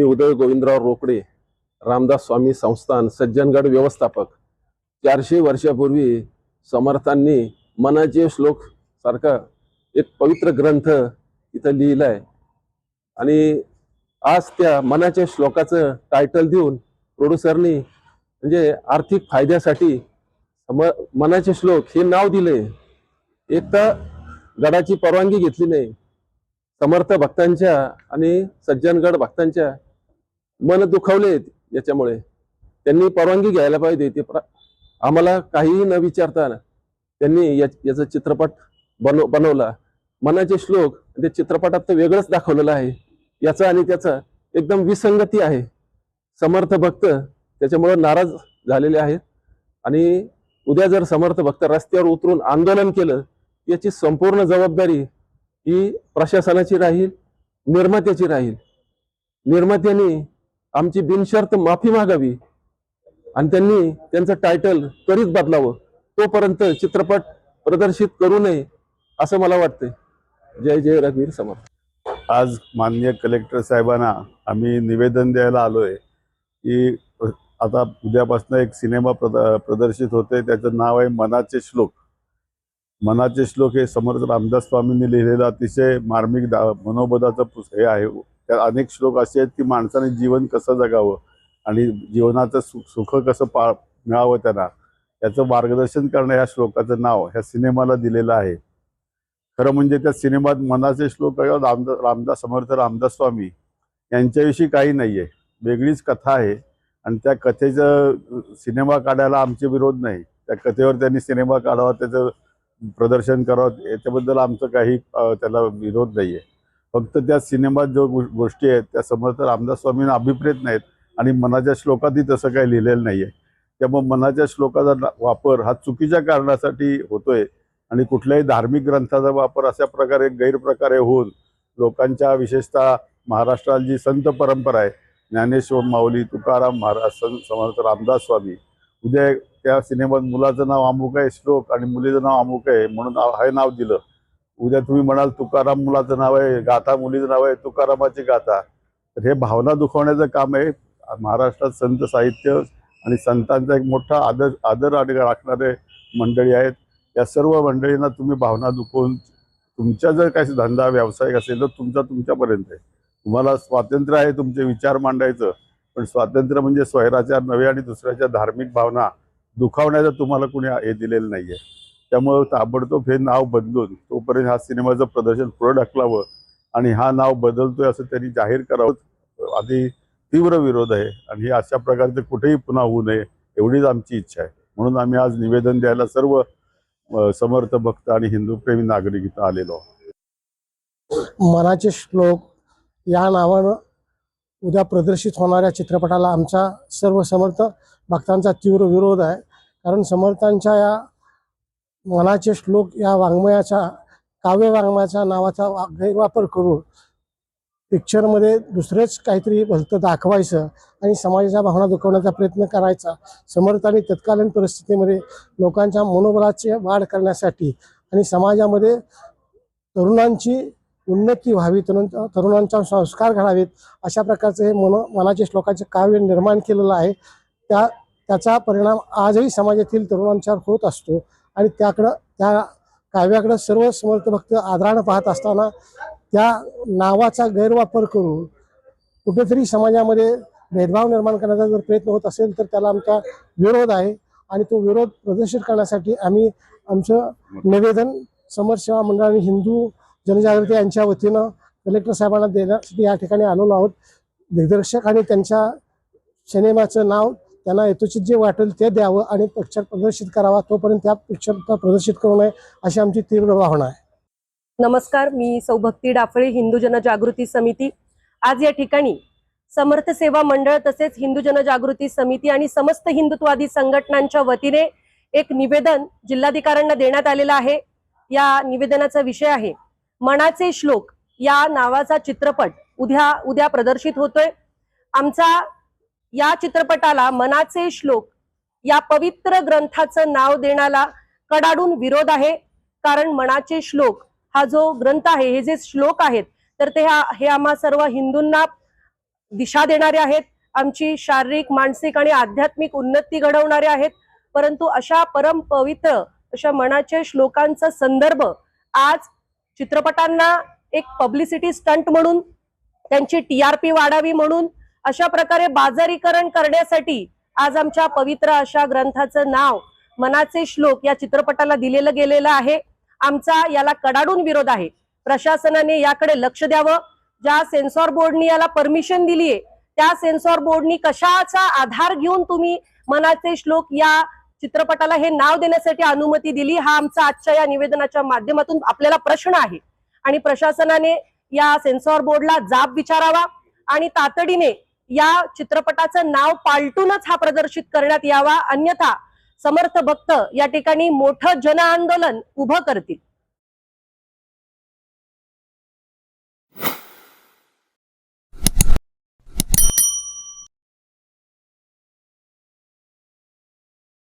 मी उदय गोविंदराव रोकडे रामदास स्वामी संस्थान सज्जनगड व्यवस्थापक. चारशे वर्षापूर्वी समर्थांनी मनाचे श्लोक सारखा एक पवित्र ग्रंथ इथं लिहिलाय. आणि आज त्या मनाच्या श्लोकाचं टायटल देऊन प्रोड्युसरनी म्हणजे आर्थिक फायद्यासाठी सम- मनाचे श्लोक हे नाव दिले एक तर गडाची परवानगी घेतली नाही. समर्थ भक्तांच्या आणि सज्जनगड भक्तांच्या मन दुखावले याच्यामुळे. त्यांनी परवानगी घ्यायला पाहिजे ते प्र- आम्हाला काहीही न विचारता त्यांनी या याचा चित्रपट बनव बनवला. मनाचे श्लोक ते चित्रपटात तर वेगळंच दाखवलेलं आहे. याचा आणि त्याचा एकदम विसंगती आहे. समर्थ भक्त त्याच्यामुळे नाराज झालेले आहेत. आणि उद्या जर समर्थ भक्त रस्त्यावर उतरून आंदोलन केलं याची संपूर्ण जबाबदारी ही प्रशासनाची राहील निर्मात्याची राहील. निर्मात्याने आमची बिनशर्त माफी मागावी. आणि त्यांनी त्यांचं टायटल कधीच बदलावं. तोपर्यंत चित्रपट प्रदर्शित करू नये असं मला वाटतंय. जय जय रघवीर समर्थ आज माननीय कलेक्टर साहेबांना आम्ही निवेदन द्यायला आलोय की आता उद्यापासून एक सिनेमा प्रद प्रदर्शित होते त्याचं नाव आहे मनाचे श्लोक. मनाचे श्लोक हे समर्थ रामदास स्वामींनी लिहिलेलं अतिशय मार्मिक दा मनोबोधाचं हे आहे. त्यात अनेक श्लोक असे आहेत की माणसाने जीवन कसं जगावं आणि जीवनाचं सुख सुख कसं पा मिळावं त्यांना. याचं मार्गदर्शन करणं या श्लोकाचं नाव ह्या सिनेमाला दिलेलं आहे. खरं म्हणजे त्या सिनेमात मनाचे श्लोक रामदास रामदास समर्थ रामदास स्वामी यांच्याविषयी काही नाही आहे वेगळीच कथा आहे आणि त्या कथेचं सिनेमा काढायला आमचे विरोध नाही. त्या कथेवर त्यांनी सिनेमा काढावा त्याचं प्रदर्शन करावं याच्याबद्दल आमचं काही त्याला विरोध नाही आहे फक्त त्या सिनेमात जो गो- गोष्टी आहेत त्या समर्थ रामदास स्वामींना अभिप्रेत नाहीत आणि मनाच्या श्लोकातही तसं काही लिहिलेलं नाही आहे त्यामुळे मनाच्या श्लोकाचा ना- वापर हा चुकीच्या कारणासाठी होतोय आणि कुठल्याही धार्मिक ग्रंथाचा वापर अशा प्रकारे गैरप्रकारे होऊन लोकांच्या विशेषतः महाराष्ट्रात जी संत परंपरा आहे ज्ञानेश्वर माऊली तुकाराम महाराज संत समर्थ रामदास स्वामी उद्या त्या सिनेमात मुलाचं नाव अमुक आहे श्लोक आणि मुलीचं नाव अमुक आहे म्हणून हे नाव दिलं. उद्या तुम्ही म्हणाल तुकाराम मुलाचं नाव आहे गाथा मुलीचं नाव आहे तुकारामाची गाथा. तर हे भावना दुखवण्याचं काम आहे. महाराष्ट्रात संत साहित्य आणि संतांचा एक मोठा आदर आदर आणि राखणारे मंडळी आहेत. या सर्व मंडळींना तुम्ही भावना दुखवून तुमचा जर काही धंदा व्यावसायिक असेल तर तुमचा तुमच्यापर्यंत आहे. तुम्हाला स्वातंत्र्य आहे तुमचे विचार मांडायचं पण स्वातंत्र्य म्हणजे स्वैराचार नव्हे आणि दुसऱ्याच्या धार्मिक भावना दुखावण्याचं तुम्हाला कुणी हे दिलेलं नाही आहे त्यामुळं ताबडतोब हे नाव बदलून तोपर्यंत हा सिनेमाचं प्रदर्शन पुढे ढकलावं आणि हा नाव बदलतोय असं त्यांनी जाहीर करावं. आधी तीव्र विरोध आहे आणि हे अशा प्रकारचे कुठेही पुन्हा होऊ नये एवढीच आमची इच्छा आहे. म्हणून आम्ही आज निवेदन द्यायला सर्व समर्थ भक्त आणि हिंदूप्रेमी नागरिक इथं आलेलो मनाचे श्लोक या नावानं उद्या प्रदर्शित होणाऱ्या चित्रपटाला आमचा सर्व समर्थ भक्तांचा तीव्र विरोध आहे. कारण समर्थांच्या या मनाचे श्लोक या वाङ्मयाचा काव्य वाङ्मयाच्या नावाचा वा- गैरवापर करून पिक्चरमध्ये दुसरेच काहीतरी भलतं दाखवायचं आणि समाजाच्या भावना दुखवण्याचा प्रयत्न करायचा. समर्थांनी तत्कालीन परिस्थितीमध्ये लोकांच्या मनोबलाची वाढ करण्यासाठी आणि समाजामध्ये तरुणांची उन्नती व्हावी तरुण तरुणांचा संस्कार घडावेत अशा प्रकारचं हे मन मनाचे श्लोकाचे काव्य निर्माण केलेलं आहे. त्या त्याचा परिणाम आजही समाजातील तरुणांच्यावर होत असतो. आणि त्याकडं त्या काव्याकडं सर्व समर्थ भक्त आदरानं पाहत असताना त्या नावाचा गैरवापर करून कुठेतरी समाजामध्ये भेदभाव निर्माण करण्याचा जर प्रयत्न होत असेल तर त्याला आमचा विरोध आहे आणि तो विरोध प्रदर्शित करण्यासाठी आम्ही आमचं निवेदन समरसेवा मंडळ आणि हिंदू जनजागृती यांच्या वतीनं कलेक्टर साहेबांना देण्यासाठी या ठिकाणी आलेलो आहोत. दिग्दर्शक आणि त्यांच्या सिनेमाचं नाव त्यांना यथोचित जे वाटेल ते द्यावं आणि पिक्चर प्रदर्शित करावा तोपर्यंत त्या पिक्चर प्रदर्शित करू नये अशी आमची तीव्र भावना आहे. नमस्कार मी सौभक्ती डाफळे हिंदू जनजागृती समिती. आज या ठिकाणी समर्थ सेवा मंडळ तसेच हिंदू जनजागृती समिती आणि समस्त हिंदुत्वादी संघटनांच्या वतीने एक निवेदन जिल्हाधिकाऱ्यांना देण्यात आलेलं आहे. या निवेदनाचा विषय आहे मनाचे श्लोक या नावाचा चित्रपट उद्या उद्या प्रदर्शित होतोय. आमचा या चित्रपटाला मनाचे श्लोक या पवित्र ग्रंथाचं नाव देण्याला कडाडून विरोध आहे. कारण मनाचे श्लोक हा जो ग्रंथ आहे हे जे श्लोक आहेत तर ते हा हे आम्हा सर्व हिंदूंना दिशा देणारे आहेत. आमची शारीरिक मानसिक आणि आध्यात्मिक उन्नती घडवणारे आहेत. परंतु अशा परम पवित्र अशा मनाच्या श्लोकांचा संदर्भ आज चित्रपटांना एक पब्लिसिटी स्टंट म्हणून त्यांची टी आर पी वाढावी म्हणून अशा प्रकारे बाजारीकरण करण्यासाठी आज आमच्या पवित्र अशा ग्रंथाचं नाव मनाचे श्लोक या चित्रपटाला दिलेलं गेलेलं आहे. आमचा याला कडाडून विरोध आहे. प्रशासनाने याकडे लक्ष द्यावं. ज्या सेन्सॉर बोर्डनी याला परमिशन दिलीये त्या सेन्सॉर बोर्डनी कशाचा आधार घेऊन तुम्ही मनाचे श्लोक या चित्रपटाला हे नाव देण्यासाठी अनुमती दिली हा आमचा आजच्या या निवेदनाच्या माध्यमातून आपल्याला प्रश्न आहे. आणि प्रशासनाने या सेन्सॉर बोर्डला जाब विचारावा आणि तातडीने या चित्रपटाचं नाव पालटूनच हा प्रदर्शित करण्यात यावा अन्यथा समर्थ भक्त या ठिकाणी मोठं जन आंदोलन उभं करतील.